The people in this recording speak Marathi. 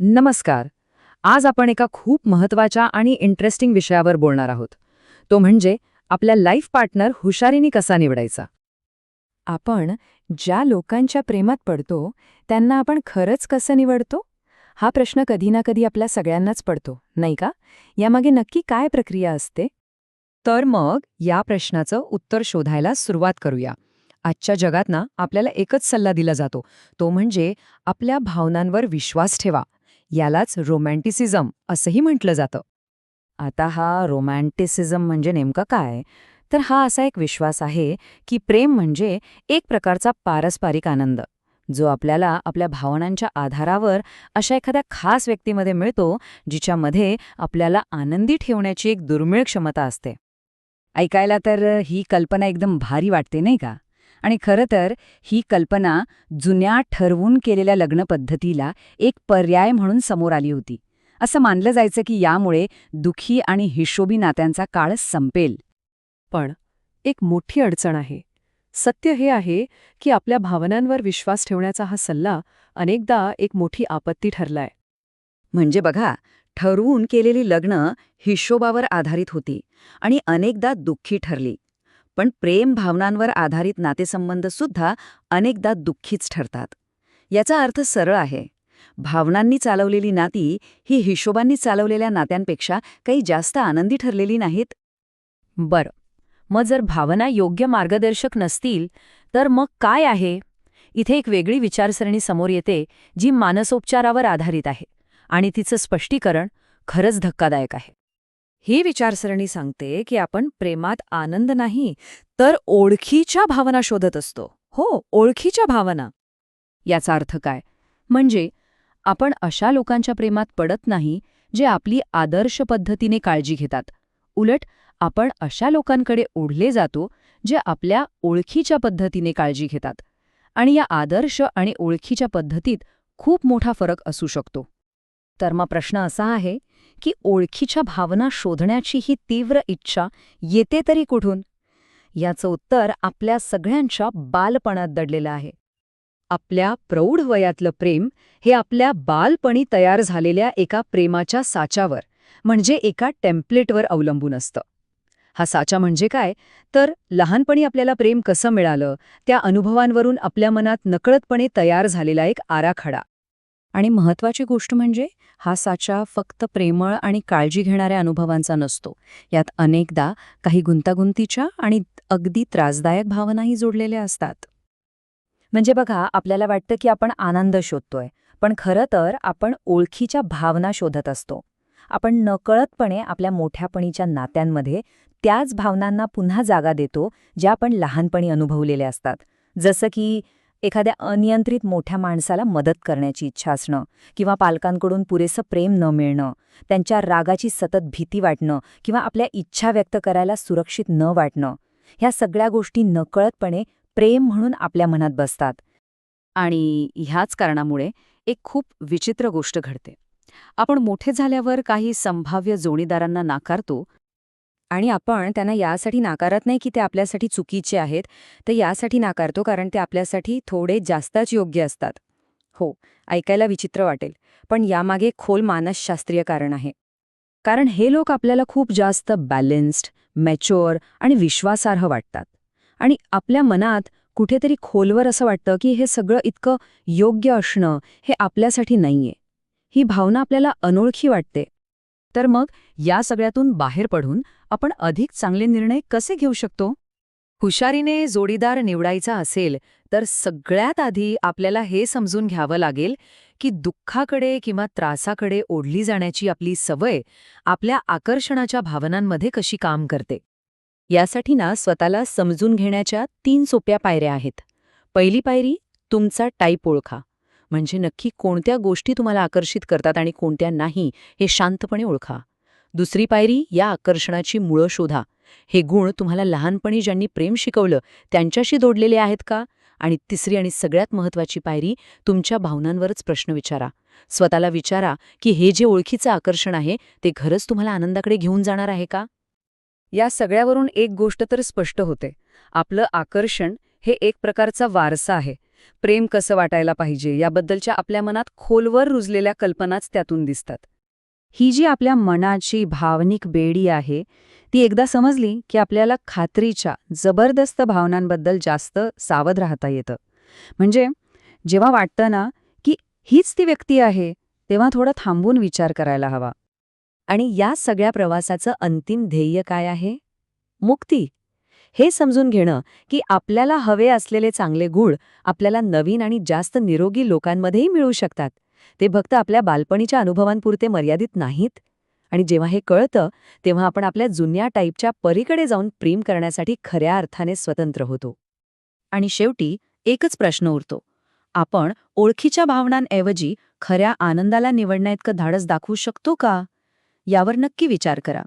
नमस्कार. आज आपण एका खूप महत्त्वाच्या आणि इंटरेस्टिंग विषयावर बोलणार आहोत. तो म्हणजे आपल्या लाईफ पार्टनर हुशारीने कसा निवडायचा? आपण ज्या लोकांच्या प्रेमात पडतो त्यांना आपण खरंच कसं निवडतो? हा प्रश्न कधी ना कधी आपल्या सगळ्यांनाच पडतो नाही का? यामागे नक्की काय प्रक्रिया असते? तर मग या प्रश्नाचं उत्तर शोधायला सुरुवात करूया. आजच्या जगात ना आपल्याला एकच सल्ला दिला जातो. तो म्हणजे आपल्या भावनांवर विश्वास ठेवा. यालाच रोमॅन्टिसिझम असंही म्हटलं जातं. आता हा रोमॅन्टिसिझम म्हणजे नेमकं काय? तर हा असा एक विश्वास आहे की प्रेम म्हणजे एक प्रकारचा पारस्परिक आनंद जो आपल्याला आपल्या भावनांच्या आधारावर अशा एखाद्या खास व्यक्तीमध्ये मिळतो जिच्यामध्ये आपल्याला आनंदी ठेवण्याची एक दुर्मिळ क्षमता असते. ऐकायला तर ही कल्पना एकदम भारी वाटते नाही का? आणि खरं तर ही कल्पना जुन्या ठरवून केलेल्या लग्नपद्धतीला एक पर्याय म्हणून समोर आली होती. असं मानलं जायचं की यामुळे दुखी आणि हिशोबी नात्यांचा काळ संपेल. पण एक मोठी अडचण आहे. सत्य हे आहे की आपल्या भावनांवर विश्वास ठेवण्याचा हा सल्ला अनेकदा एक मोठी आपत्ती ठरलाय. म्हणजे बघा ठरवून केलेली लग्न हिशोबावर आधारित होती आणि अनेकदा दुःखी ठरली. पण प्रेम भावनांवर आधारित नातेसंबंध सुद्धा अनेकदा दुःखीच ठरतात. याचा अर्थ सरळ आहे. भावनांनी चालवलेली नाती ही हिशोबांनी चालवलेल्या नात्यांपेक्षा काही जास्त आनंदी ठरलेली नाहीत? बरं. मग जर भावना योग्य मार्गदर्शक नसतील तर मग काय आहे? इथे एक वेगळी विचारसरणी समोर येते जी मानसोपचारावर आधारित आहे आणि तिचं स्पष्टीकरण खरंच धक्कादायक आहे. ही विचारसरणी सांगते की आपण प्रेमात आनंद नाही तर ओळखीच्या भावना शोधत असतो. हो ओळखीच्या भावना. याचा अर्थ काय? म्हणजे आपण अशा लोकांच्या प्रेमात पडत नाही जे आपली आदर्श पद्धतीने काळजी घेतात. उलट आपण अशा लोकांकडे ओढले जातो जे आपल्या ओळखीच्या पद्धतीने काळजी घेतात. आणि या आदर्श आणि ओळखीच्या पद्धतीत खूप मोठा फरक असू शकतो. तर मग प्रश्न असा आहे की ओळखीच्या भावना शोधण्याची ही तीव्र इच्छा येते तरी कुठून? याचं उत्तर आपल्या सगळ्यांच्या बालपणात दडलेलं आहे. आपल्या प्रौढ वयातलं प्रेम हे आपल्या बालपणी तयार झालेल्या एका प्रेमाच्या साच्यावर म्हणजे एका टेम्पलेटवर अवलंबून असतं. हा साचा म्हणजे काय? तर लहानपणी आपल्याला प्रेम कसं मिळालं? त्या अनुभवांवरून आपल्या मनात नकळतपणे तयार झालेला एक आराखडा. आणि महत्वाची गोष्ट म्हणजे हा साचा फक्त प्रेमळ आणि काळजी घेणाऱ्या अनुभवांचा नसतो. यात अनेकदा काही गुंतागुंतीच्या आणि अगदी त्रासदायक भावनाही जोडलेल्या असतात. म्हणजे बघा आपल्याला वाटतं की आपण आनंद शोधतोय पण खरं तर आपण ओळखीच्या भावना शोधत असतो. आपण नकळतपणे आपल्या मोठ्यापणीच्या नात्यांमध्ये त्याच भावनांना पुन्हा जागा देतो ज्या आपण लहानपणी अनुभवलेल्या असतात. जसं की एखाद्या अनियंत्रित मोठ्या माणसाला मदत करण्याची इच्छा असणं किंवा पालकांकडून पुरेसं प्रेम न मिळणं त्यांच्या रागाची सतत भीती वाटणं किंवा आपल्या इच्छा व्यक्त करायला सुरक्षित न वाटणं ह्या सगळ्या गोष्टी नकळतपणे प्रेम म्हणून आपल्या मनात बसतात. आणि ह्याच कारणामुळे एक खूप विचित्र गोष्ट घडते. आपण मोठे झाल्यावर काही संभाव्य जोडीदारांना नाकारतो आणि आपण त्यांना यासाठी नाकारत नाही की ते आपल्यासाठी चुकीचे आहेत. तर यासाठी नाकारतो कारण ते आपल्यासाठी थोडे जास्तच योग्य असतात. हो ऐकायला विचित्र वाटेल पण यामागे खोल मानसशास्त्रीय कारण आहे. कारण हे लोक आपल्याला खूप जास्त बॅलेन्स्ड मॅच्युअर आणि विश्वासार्ह वाटतात. आणि आपल्या मनात कुठेतरी खोलवर असं वाटतं की हे सगळं इतकं योग्य असणं हे आपल्यासाठी नाहीये. ही भावना आपल्याला अनोळखी वाटते. तर मग या सगळ्यातून बाहेर पडून आपण अधिक चांगले निर्णय कसे घेऊ शकतो? हुशारीने जोडीदार निवडायचा असेल तर सगळ्यात आधी आपल्याला हे समजून घ्यावं लागेल की दुःखाकडे किंवा त्रासाकडे ओढली जाण्याची आपली सवय आपल्या आकर्षणाच्या भावनांमध्ये कशी काम करते. यासाठी ना स्वतःला समजून घेण्याच्या तीन सोप्या पायऱ्या आहेत. पहिली पायरी तुमचा टाईप ओळखा. म्हणजे नक्की कोणत्या गोष्टी तुम्हाला आकर्षित करतात आणि कोणत्या नाही हे शांतपणे ओळखा. दुसरी पायरी या आकर्षणाची मुळं शोधा. हे गुण तुम्हाला लहानपणी ज्यांनी प्रेम शिकवलं त्यांच्याशी जोडलेले आहेत का? आणि तिसरी आणि सगळ्यात महत्वाची पायरी तुमच्या भावनांवरच प्रश्न विचारा. स्वतःला विचारा की हे जे ओळखीचं आकर्षण आहे ते खरंच तुम्हाला आनंदाकडे घेऊन जाणार आहे का? या सगळ्यावरून एक गोष्ट तर स्पष्ट होते. आपलं आकर्षण हे एक प्रकारचा वारसा आहे. प्रेम कसं वाटायला पाहिजे याबद्दलच्या आपल्या मनात खोलवर रुजलेल्या कल्पनाच त्यातून दिसतात. ही जी आपल्या मनाची भावनिक बेडी आहे ती एकदा समजली की आपल्याला खात्रीच्या जबरदस्त भावनांबद्दल जास्त सावध राहता येतं. म्हणजे जेव्हा वाटतं ना की हीच ती व्यक्ती आहे तेव्हा थोडा थांबून विचार करायला हवा. आणि या सगळ्या प्रवासाचं अंतिम ध्येय काय आहे? मुक्ती. हे समजून घेणं की आपल्याला हवे असलेले चांगले गुण आपल्याला नवीन आणि जास्त निरोगी लोकांमध्येही मिळू शकतात. ते फक्त आपल्या बालपणीच्या अनुभवांपुरते मर्यादित नाहीत. आणि जेव्हा हे कळतं तेव्हा आपण आपल्या जुन्या टाईपच्या परीकडे जाऊन प्रेम करण्यासाठी खऱ्या अर्थाने स्वतंत्र होतो. आणि शेवटी एकच प्रश्न उरतो. आपण ओळखीच्या भावनांऐवजी खऱ्या आनंदाला निवडण्याइतकं धाडस दाखवू शकतो का? यावर नक्की विचार करा.